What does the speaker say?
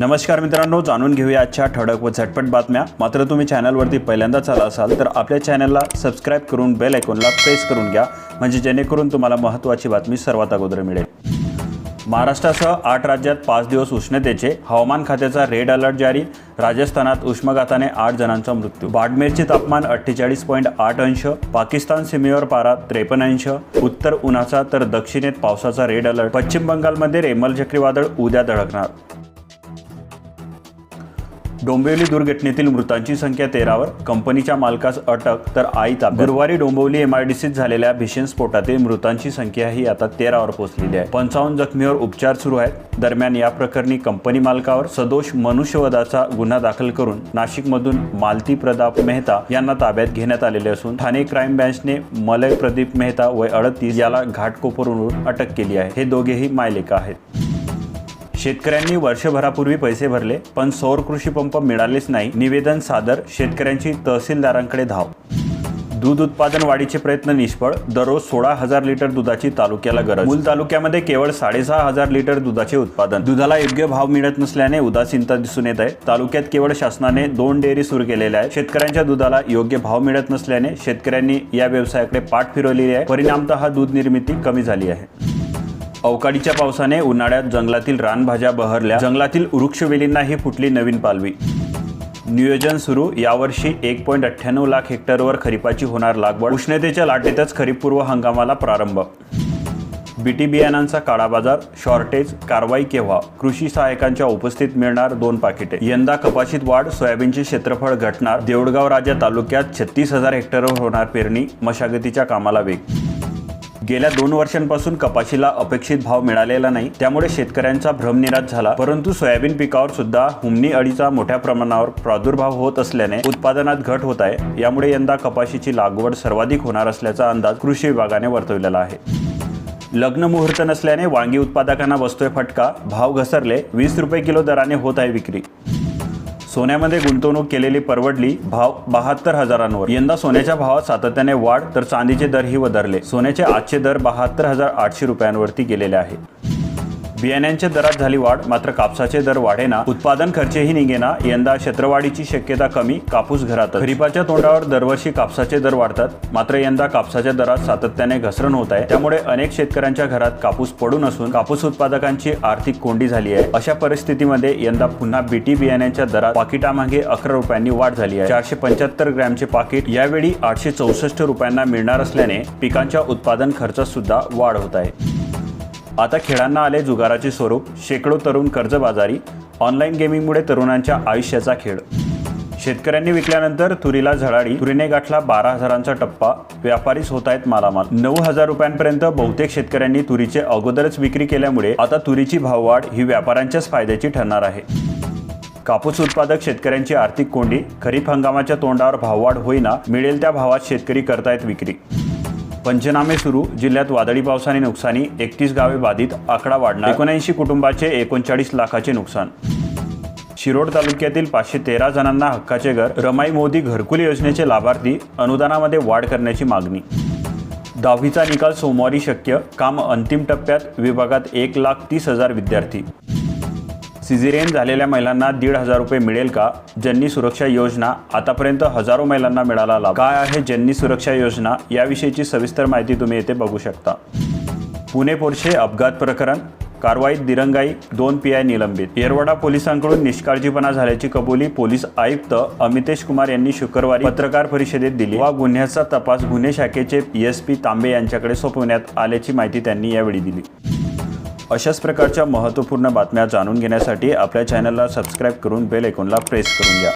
नमस्कार मित्रांनो जाणून घेऊया आजच्या ठळक व झटपट बातम्या. मात्र तुम्ही चॅनलवरती पहिल्यांदाच आला असाल तर आपल्या चॅनलला सबस्क्राईब करून बेल आयकॉनला प्रेस करून घ्या म्हणजे जेणेकरून तुम्हाला महत्त्वाची बातमी सर्वात अगोदर मिळेल. महाराष्ट्रासह आठ राज्यात पाच दिवस उष्णतेचे हवामान खात्याचा रेड अलर्ट जारी राजस्थानात उष्माघाताने आठ जणांचा मृत्यू. बाडमेरचे तापमान अठ्ठेचाळीस पॉईंट आठ अंश पाकिस्तान सीमेवर पारा त्रेपन्न अंश उत्तर उन्हाचा तर दक्षिणेत पावसाचा रेड अलर्ट. पश्चिम बंगालमध्ये रेमल चक्रीवादळ उद्या धडकणार. डोंबिवली दुर्घटनेतील मृतांची संख्या तेरावर कंपनीच्या मालकास अटक तर आई ताब्यात गुरुवारी डोंबिवली एमआयडीसीत झालेल्या भीषण स्फोटातील मृतांची संख्या ही आता तेरावर पोहोचलेली आहे. पंचावन्न जखमीवर उपचार सुरू आहेत. दरम्यान या प्रकरणी कंपनी मालकावर सदोष मनुष्यवधाचा गुन्हा दाखल करून नाशिकमधून मालती प्रताप मेहता यांना ताब्यात घेण्यात आलेले असून ठाणे क्राईम ब्रँचने मलय प्रदीप मेहता वय अडतीस याला घाटकोपरवरून अटक केली आहे. हे दोघेही मायलेका आहेत. शेतकऱ्यांनी वर्षभरापूर्वी पैसे भरले पण सौर कृषी पंप मिळालेच नाही. निवेदन सादर शेतकऱ्यांची तहसीलदारांकडे धाव. दूध उत्पादन वाढीचे प्रयत्न निष्फळ दररोज सोळा हजार लिटर दुधाची तालुक्याला गरज. मूल तालुक्यामध्ये केवळ साडेसहा हजार लिटर दुधाचे उत्पादन. दुधाला योग्य भाव मिळत नसल्याने उदासीनता दिसून येत आहे. तालुक्यात केवळ शासनाने दोन डेअरी सुरू केलेल्या आहेत. शेतकऱ्यांच्या दुधाला योग्य भाव मिळत नसल्याने शेतकऱ्यांनी या व्यवसायाकडे पाठ फिरवलेली आहे. परिणामतः दूध निर्मिती कमी झाली आहे. अवकाळीच्या पावसाने उन्हाळ्यात जंगलातील रानभाज्या बहरल्या. जंगलातील वृक्षवेलींनाही फुटली नवीन पालवी. नियोजन सुरू. यावर्षी एक पॉईंट अठ्ठ्याण्णव लाख हेक्टरवर खरीपाची होणार लागवड. उष्णतेच्या लाटेतच खरीपपूर्व हंगामाला प्रारंभ. बीटी बियाणांचा काळा बाजार शॉर्टेज कारवाई केव्हा? कृषी सहायकांच्या उपस्थित मिळणार दोन पाकिटे. यंदा कपाशीत वाढ सोयाबीनचे क्षेत्रफळ घटणार. देऊळगाव राजा तालुक्यात छत्तीस हजार हेक्टरवर होणार पेरणी मशागतीच्या कामाला वेग. गेल्या दोन वर्षांपासून कपाशीला अपेक्षित भाव मिळालेला नाही. त्यामुळे शेतकऱ्यांचा भ्रमनिराश झाला. परंतु सोयाबीन पिकावर सुद्धा हुमणी अळीचा मोठ्या प्रमाणावर प्रादुर्भाव होत असल्याने उत्पादनात घट होत आहे. यामुळे यंदा कपाशीची लागवड सर्वाधिक होणार असल्याचा अंदाज कृषी विभागाने वर्तवलेला आहे. लग्न मुहूर्त नसल्याने वांगी उत्पादकांना बसतोय फटका. भाव घसरले. वीस रुपये किलो दराने होत आहे विक्री. सोन्यामध्ये गुंतवणूक केलेली परवडली भाव बहात्तर हजारांवर. यंदा सोन्याच्या भावात सातत्याने वाढ तर चांदीचे दरही वधारले सोन्याचे आजचे दर बहात्तर हजार आठशे रुपयांवरती गेलेले आहे. बियाण्यांच्या दरात झाली वाढ मात्र कापसाचे दर वाढेना उत्पादन खर्चही निघेना यंदा क्षेत्रवाढीची शक्यता कमी कापूस घरात खरीपाच्या तोंडावर दरवर्षी कापसाचे दर वाढतात मात्र यंदा कापसाच्या दरात सातत्याने घसरण होत आहे. त्यामुळे अनेक शेतकऱ्यांच्या घरात कापूस पडून असून कापूस उत्पादकांची आर्थिक कोंडी झाली आहे. अशा परिस्थितीमध्ये यंदा पुन्हा बीटी बियाण्यांच्या दरात पाकिटामागे अकरा रुपयांनी वाढ झाली आहे. चारशे पंच्याहत्तर ग्रॅमचे पाकिट यावेळी आठशे चौसष्ट रुपयांना मिळणार असल्याने पिकांच्या उत्पादन खर्चात सुद्धा वाढ होत आहे. आता खेळांना आले जुगाराचे स्वरूप शेकडो तरुण कर्जबाजारी ऑनलाईन गेमिंगमुळे तरुणांच्या आयुष्याचा खेळ. शेतकऱ्यांनी विकल्यानंतर तुरीला झळाळी तुरीने गाठला बारा हजारांचा टप्पा व्यापारीच होत आहेत मालामाल. नऊ हजार रुपयांपर्यंत बहुतेक शेतकऱ्यांनी तुरीचे अगोदरच विक्री केल्यामुळे आता तुरीची भाववाढ ही व्यापाऱ्यांच्याच फायद्याची ठरणार आहे. कापूस उत्पादक शेतकऱ्यांची आर्थिक कोंडी खरीप हंगामाच्या तोंडावर भाववाढ होईना मिळेल त्या भावात शेतकरी करतायत विक्री. पंचनामे सुरू जिल्ह्यात वादळी पावसाने नुकसानी एकतीस गावे बाधित आकडा वाढणार एकोणऐंशी कुटुंबाचे एकोणचाळीस लाखाचे नुकसान. शिरोड तालुक्यातील पाचशे तेरा जणांना हक्काचे घर रमाई मोदी घरकुल योजनेचे लाभार्थी अनुदानामध्ये वाढ करण्याची मागणी. दहावीचा निकाल सोमवारी शक्य काम अंतिम टप्प्यात विभागात एक लाख तीस हजार विद्यार्थी. सिझेरियन झालेल्या महिलांना दीड हजार रुपये मिळेल का? जननी सुरक्षा योजना आतापर्यंत हजारो महिलांना मिळाला लाभ. काय आहे जननी सुरक्षा योजना? याविषयीची सविस्तर माहिती तुम्ही येथे बघू शकता. पुणे पोरशे अपघात प्रकरण कारवाईत दिरंगाई दोन पी आय निलंबित. येरवडा पोलिसांकडून निष्काळजीपणा झाल्याची कबुली पोलीस आयुक्त अमितेश कुमार यांनी शुक्रवारी पत्रकार परिषदेत दिली. वा गुन्ह्याचा तपास गुन्हे शाखेचे एस पी तांबे यांच्याकडे सोपवण्यात आल्याची माहिती त्यांनी यावेळी दिली. अशाच प्रकारच्या महत्त्वपूर्ण बातम्या जाणून घेण्यासाठी आपल्या चॅनलला सबस्क्राईब करून बेल ऐकूनला प्रेस करून घ्या.